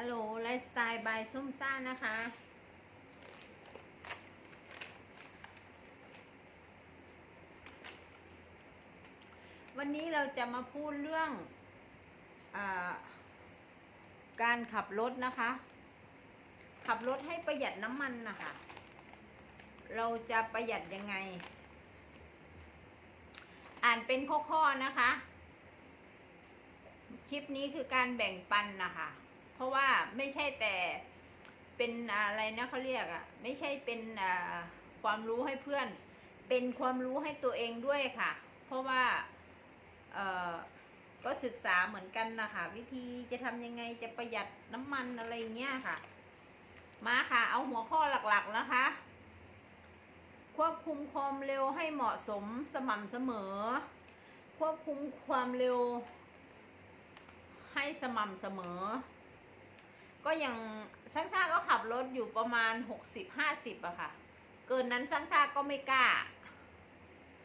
ฮัลโหลไลฟ์สไตล์บายส้มซ่านะคะ วันนี้เราจะมาพูดเรื่องอการขับรถนะคะ ขับรถให้ประหยัดน้ำมันนะคะ เราจะประหยัดยังไง อ่านเป็นข้อๆนะคะคลิปนี้คือการแบ่งปันนะคะ เพราะว่าไม่ใช่แต่เป็นอะไรนะเขาเรียกอะไม่ใช่เป็นความรู้ให้เพื่อน เป็นความรู้ให้ตัวเองด้วยค่ะ เพราะว่าก็ศึกษาเหมือนกันนะคะวิธีจะทำยังไงจะประหยัดน้ำมันอะไรเงี้ยค่ะ มาค่ะ เอาหัวข้อหลักๆนะคะ ควบคุมความเร็วให้เหมาะสมสม่ำเสมอ ควบคุมความเร็วให้สม่ำเสมอ ก็อย่างช่างชาก็ขับรถอยู่ประมาณหกสิบห้าสิบอะค่ะ เกินนั้นช่างชาก็ไม่กล้า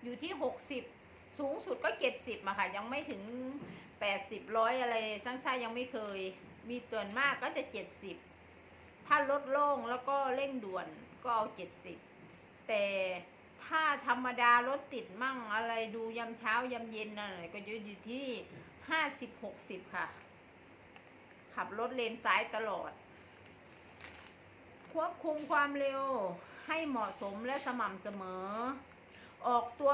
อยู่ที่หกสิบสูงสุดก็เจ็ดสิบอะค่ะ ยังไม่ถึงแปดสิบร้อยอะไรช่างชายังไม่เคย มีตัวนมากก็จะเจ็ดสิบถ้ารถโล่งแล้วก็เร่งด่วนก็เอาเจ็ดสิบแต่ถ้าธรรมดารถติดมั่งอะไรดูยามเช้ายามเย็นอะไรก็อยู่อยู่ที่ห้าสิบหกสิบค่ะ ขับรถเลนซ้ายตลอด ควบคุมความเร็วให้เหมาะสมและสม่ำเสมอ ออกตัว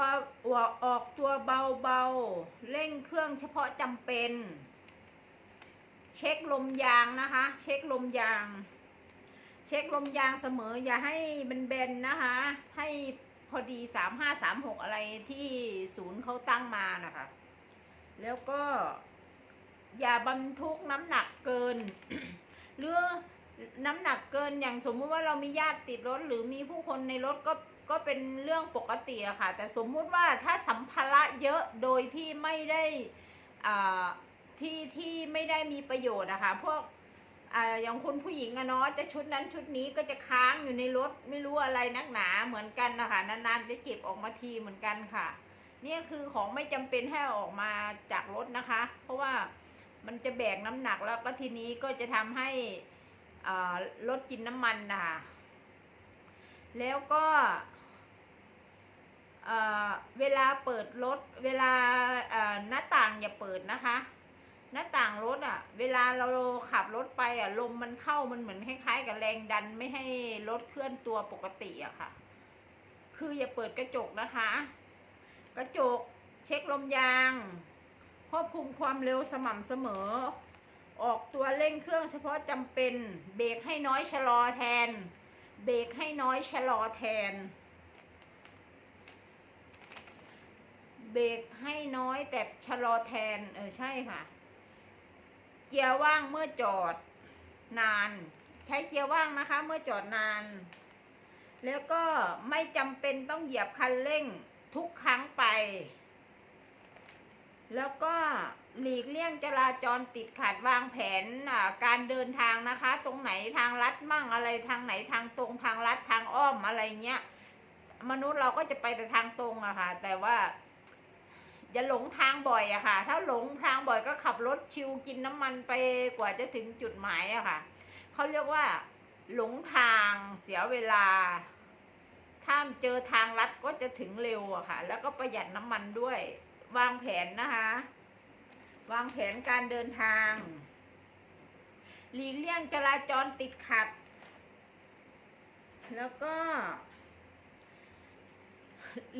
ออกตัวเบาๆ เร่งเครื่องเฉพาะจำเป็น เช็คลมยางนะคะ เช็คลมยาง เช็คลมยางเสมออย่าให้มันเบนนะคะ ให้พอดีสามห้าสามหกอะไรที่ศูนย์เขาตั้งมานะคะ แล้วก็ อย่าบรรทุกน้ำหนักเกิน หรือน้ำหนักเกินอย่างสมมุติว่าเรามีญาติติดรถหรือมีผู้คนในรถก็ก็เป็นเรื่องปกติอะค่ะ แต่สมมุติว่าถ้าสัมภาระเยอะโดยที่ไม่ได้อ่าที่ที่ไม่ได้มีประโยชน์อะค่ะพวกออย่างคนผู้หญิงอะเนาะจะชุดนั้นชุดนี้ก็จะค้างอยู่ในรถไม่รู้อะไรนักหนาเหมือนกันนะคะนานๆจะเก็บออกมาทีเหมือนกันค่ะเนี่ยคือของไม่จำเป็นให้ออกมาจากรถนะคะ เพราะว่า มันจะแบกน้ำหนักแล้วก็ทีนี้ก็จะทำให้อ่ารถกินน้ำมันนะคะแล้วก็เวลาเปิดรถเวลาหน้าต่างอย่าเปิดนะคะ หน้าต่างรถอะ เวลาเราขับรถไปอะลมมันเข้ามันเหมือนคล้าย ๆ กับแรงดันไม่ให้รถเคลื่อนตัวปกติอะค่ะ คืออย่าเปิดกระจกนะคะ กระจกเช็คลมยาง ควบคุมความเร็วสม่ำเสมอ ออกตัวเร่งเครื่องเฉพาะจำเป็น เบรกให้น้อยชะลอแทน เบรกให้น้อยชะลอแทน เบรกให้น้อยแต่ชะลอแทน เออใช่ค่ะ เกียร์ว่างเมื่อจอดนาน ใช้เกียร์ว่างนะคะ เมื่อจอดนาน แล้วก็ไม่จำเป็นต้องเหยียบคันเร่งทุกครั้งไป แล้วก็หลีกเลี่ยงจราจรติดขัดวางแผนการเดินทางนะคะ ตรงไหนทางลัดมั่งอะไรทางไหนทางตรงทางลัดทางอ้อมอะไรเงี้ย มนุษย์เราก็จะไปแต่ทางตรงอะค่ะ แต่ว่าอย่าหลงทางบ่อยอะค่ะ ถ้าหลงทางบ่อยก็ขับรถชิวกินน้ำมันไปกว่าจะถึงจุดหมายอะค่ะเขาเรียกว่า หลงทางเสียเวลา ถ้าถ้าเจอทางลัดก็จะถึงเร็วอะค่ะ แล้วก็ประหยัดน้ำมันด้วย วางแผนนะคะ วางแผนการเดินทางหลีกเลี่ยงจราจรติดขัด แล้วก็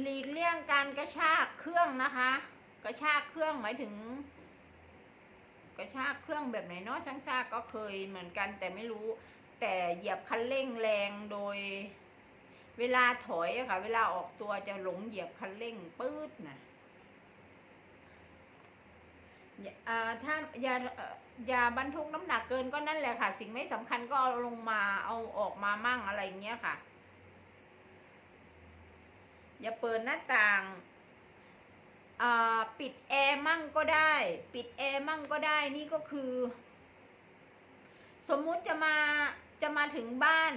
หลีกเลี่ยงการกระชากเครื่องนะคะ กระชากเครื่องหมายถึง กระชากเครื่องแบบไหนเนาะช่างซากก็เคยเหมือนกัน แต่ไม่รู้ แต่เหยียบคันเร่งแรงโดย เวลาถอยอะค่ะ เวลาออกตัวจะหลงเหยียบคันเร่งปื๊ดนะ อย่าถ้าอย่าอย่าบรรทุกน้ำหนักเกินก็นั่นแหละค่ะ สิ่งไม่สำคัญก็เอาลงมาเอาออกมามั่งอะไรอย่างเงี้ยค่ะ อย่าเปิดหน้าต่างาปิดแอร์มั่งก็ได้ ปิดแอร์มั่งก็ได้นี่ก็คือ สมมุติจะมาจะมาถึงบ้าน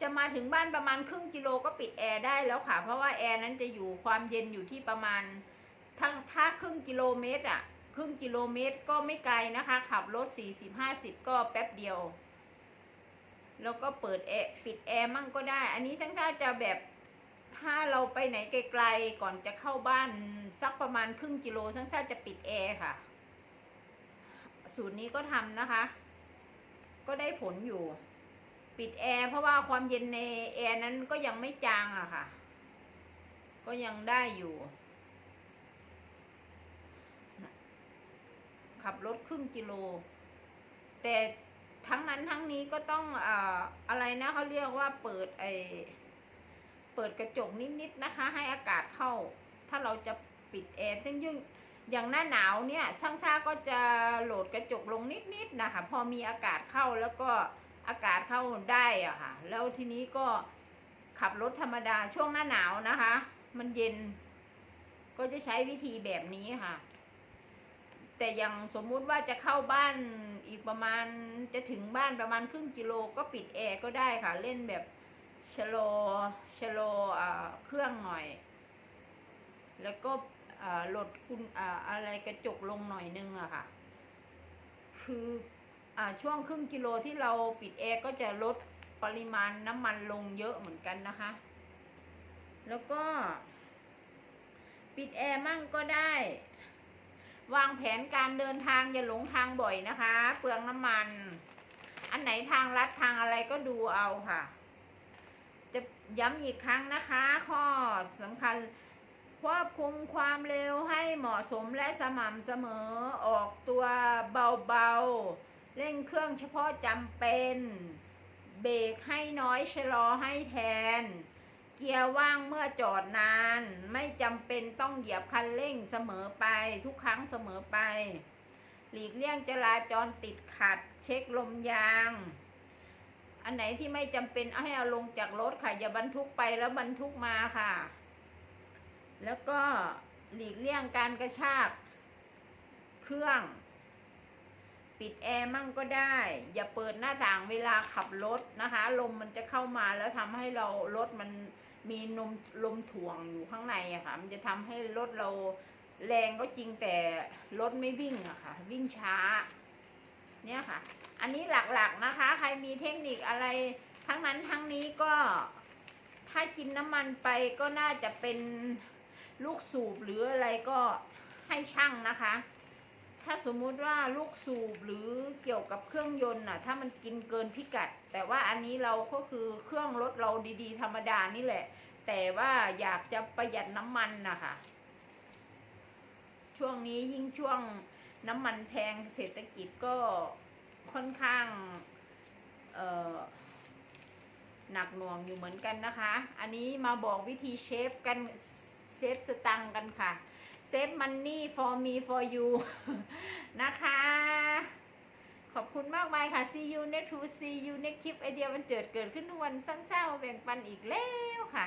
จะมาถึงบ้านประมาณครึ่งกิโลก็ปิดแอร์ได้แล้วค่ะ เพราะว่าแอร์นั้นจะอยู่ความเย็นอยู่ที่ประมาณ ถ้าถ้าครึ่งกิโลเมตรอะครึ่งกิโลเมตรก็ไม่ไกลนะคะ ขับรถสี่สิบห้าสิบก็แป๊บเดียว แล้วก็เปิดแอร์ปิดแอร์มั่งก็ได้ อันนี้ช่างชาจะแบบถ้าเราไปไหนไกลๆก่อนจะเข้าบ้านสักประมาณครึ่งกิโลช่างชาจะปิดแอร์ค่ะ สูตรนี้ก็ทำนะคะ ก็ได้ผลอยู่ ปิดแอร์เพราะว่าความเย็นในแอร์นั้นก็ยังไม่จางอะค่ะ ก็ยังได้อยู่ ขับรถครึ่งกิโล แต่ทั้งนั้นทั้งนี้ก็ต้องออะไรนะเขาเรียกว่าเปิดไอเปิดกระจกนิดๆนะคะ ให้อากาศเข้า ถ้าเราจะปิดแอร์ซึ่งยิ่งอย่างหน้าหนาวเนี่ยช่างชาก็จะโหลดกระจกลงนิดๆนะคะ พอมีอากาศเข้าแล้วก็อากาศเข้าได้อะค่ะ แล้วทีนี้ก็ขับรถธรรมดาช่วงหน้าหนาวนะคะ มันเย็น ก็จะใช้วิธีแบบนี้ค่ะ แต่อย่างสมมุติว่าจะเข้าบ้านอีกประมาณจะถึงบ้านประมาณครึ่งกิโลก็ปิดแอร์ก็ได้ค่ะ เล่นแบบชะโลชะโลอ่าเครื่องหน่อย แล้วก็ลดคุณออะไรกระจกลงหน่อยนึงอะค่ะ คืออช่วงครึ่งกิโลที่เราปิดแอร์ก็จะลดปริมาณน้ำมันลงเยอะเหมือนกันนะคะ แล้วก็ ปิดแอร์มั่งก็ได้ วางแผนการเดินทางอย่าหลงทางบ่อยนะคะ เปลืองน้ำมัน อันไหนทางลัดทางอะไรก็ดูเอาค่ะ จะย้ำอีกครั้งนะคะ ข้อสำคัญควบคุมความเร็วให้เหมาะสมและสม่ำเสมอออกตัวเบาๆ เร่งเครื่องเฉพาะจำเป็น เบรกให้น้อยชะลอให้แทน เกียร์ว่างเมื่อจอดนาน ไม่จำเป็นต้องเหยียบคันเร่งเสมอไปทุกครั้งเสมอไป หลีกเลี่ยงจราจรติดขัด เช็คลมยาง อันไหนที่ไม่จำเป็นเอาให้เอาลงจากรถค่ะ อย่าบรรทุกไปแล้วบรรทุกมาค่ะ แล้วก็หลีกเลี่ยงการกระชาก เครื่อง ปิดแอร์มั่งก็ได้ อย่าเปิดหน้าต่างเวลาขับรถนะคะ ลมมันจะเข้ามาแล้วทำให้เรารถมัน มีนมลมถ่วงอยู่ข้างในอะค่ะ มันจะทำให้รถเราแรงก็จริงแต่รถไม่วิ่งอะค่ะ วิ่งช้า เนี่ยค่ะ อันนี้หลักๆนะคะ ใครมีเทคนิคอะไรทั้งนั้นทั้งนี้ก็ถ้ากินน้ำมันไปก็น่าจะเป็นลูกสูบหรืออะไรก็ให้ช่างนะคะ ถ้าสมมุติว่าลูกสูบหรือเกี่ยวกับเครื่องยนต์น่ะ ถ้ามันกินเกินพิกัด แต่ว่าอันนี้เราก็คือเครื่องรถเราดีๆ ธรรมดานี่แหละ แต่ว่าอยากจะประหยัดน้ำมันนะคะช่วงนี้ยิ่งช่วงน้ำมันแพงเศรษฐกิจก็ค่อนข้างหนักหน่วงอยู่เหมือนกันนะคะ อันนี้มาบอกวิธีเชฟกันเซฟสตังกันค่ะ save money for me for you นะคะ ขอบคุณมากมายค่ะ see you next to see you next คลิปไอเดียวันเจิดเกิดขึ้นทุกวันเศร้าๆแบ่งปันอีกแล้วค่ะ